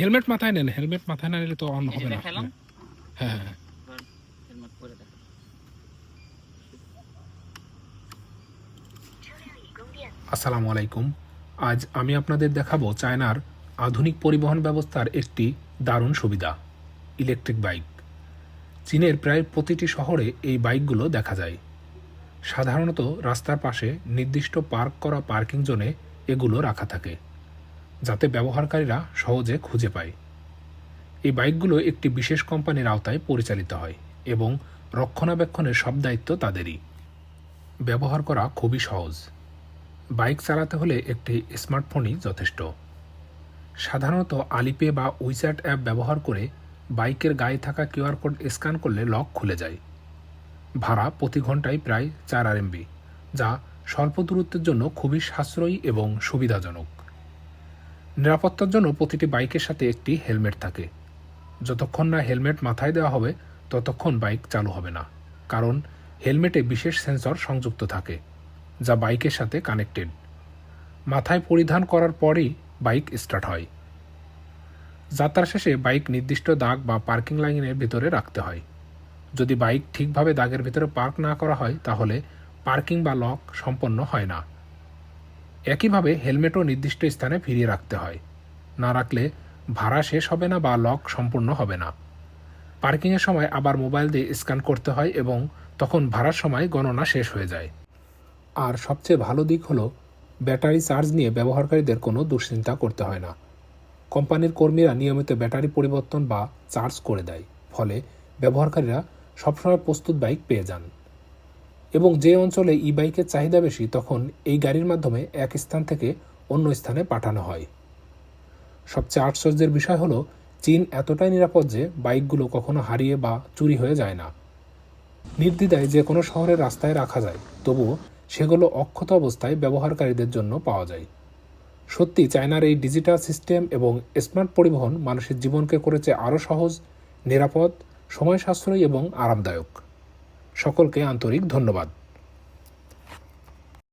Helmet মাথায় নেন helmet মাথায় না নিলে তো অন হবে না। হ্যাঁ হ্যাঁ এবার হেলমেট পরে দেখা আসসালামু আলাইকুম। আজ আমি আপনাদের দেখাবো চায়নার আধুনিক পরিবহন ব্যবস্থার একটি দারুণ সুবিধা ইলেকট্রিক বাইক। চীনের প্রায় প্রতিটি শহরে এই বাইকগুলো দেখা যায়। সাধারণত রাস্তার পাশে নির্দিষ্ট পার্ক করা পার্কিং জোনে এগুলো রাখা থাকে। যাতে ব্যবহারকারীরা সহজে খুঁজে পায়। এই বাইকগুলো একটি বিশেষ কোম্পানির আওতায় পরিচালিত হয় এবং রক্ষণাবেক্ষণের সব দায়িত্ব তাদেরই। ব্যবহার করা খুবই সহজ। বাইক চালাতে হলে একটি স্মার্টফোনই যথেষ্ট। সাধারণত আলিপে বা উইচ্যাট অ্যাপ ব্যবহার করে বাইকের গায়ে থাকা কিউআর কোড স্ক্যান করলে লক খুলে যায়। ভাড়া প্রতি ঘন্টায় প্রায় চার আরএমবি, যা স্বল্প দূরত্বের জন্য খুবই সাশ্রয়ী এবং সুবিধাজনক। নিরাপত্তার জন্য প্রতিটি বাইকের সাথে একটি হেলমেট থাকে। যতক্ষণ না হেলমেট মাথায় দেওয়া হবে, ততক্ষণ বাইক চালু হবে না, কারণ হেলমেটে বিশেষ সেন্সর সংযুক্ত থাকে, যা বাইকের সাথে কানেক্টেড। মাথায় পরিধান করার পরই বাইক স্টার্ট হয় যাত্রা শেষে বাইক নির্দিষ্ট দাগ বা পার্কিং লাইনের ভিতরে রাখতে হয়। যদি বাইক ঠিকভাবে দাগের ভিতরে পার্ক না করা হয়, তাহলে পার্কিং বা লক সম্পন্ন হয় না। একইভাবে হেলমেটও নির্দিষ্ট স্থানে ফিরিয়ে রাখতে হয়। না রাখলে ভাড়া শেষ হবে না বা লক সম্পূর্ণ হবে না। পার্কিংয়ের সময় আবার মোবাইল দিয়ে স্ক্যান করতে হয় এবং তখন ভাড়ার সময় গণনা শেষ হয়ে যায়। আর সবচেয়ে ভালো দিক হলো, ব্যাটারি চার্জ নিয়ে ব্যবহারকারীদের কোনো দুশ্চিন্তা করতে হয় না। কোম্পানির কর্মীরা নিয়মিত ব্যাটারি পরিবর্তন বা চার্জ করে দেয়, ফলে ব্যবহারকারীরা সবসময় প্রস্তুত বাইক পেয়ে যান। এবং যে অঞ্চলে ই বাইকের চাহিদা বেশি, তখন এই গাড়ির মাধ্যমে এক স্থান থেকে অন্য স্থানে পাঠানো হয়। সবচেয়ে আশ্চর্যের বিষয় হলো, চীন এতটাই নিরাপদ যে বাইকগুলো কখনো হারিয়ে বা চুরি হয়ে যায় না। নির্দ্বিধায় যে কোনো শহরের রাস্তায় রাখা যায়, তবুও সেগুলো অক্ষত অবস্থায় ব্যবহারকারীদের জন্য পাওয়া যায়। সত্যি, চায়নার এই ডিজিটাল সিস্টেম এবং স্মার্ট পরিবহন মানুষের জীবনকে করেছে আরও সহজ, নিরাপদ, সময় সাশ্রয়ী এবং আরামদায়ক। সকলকে আন্তরিক ধন্যবাদ।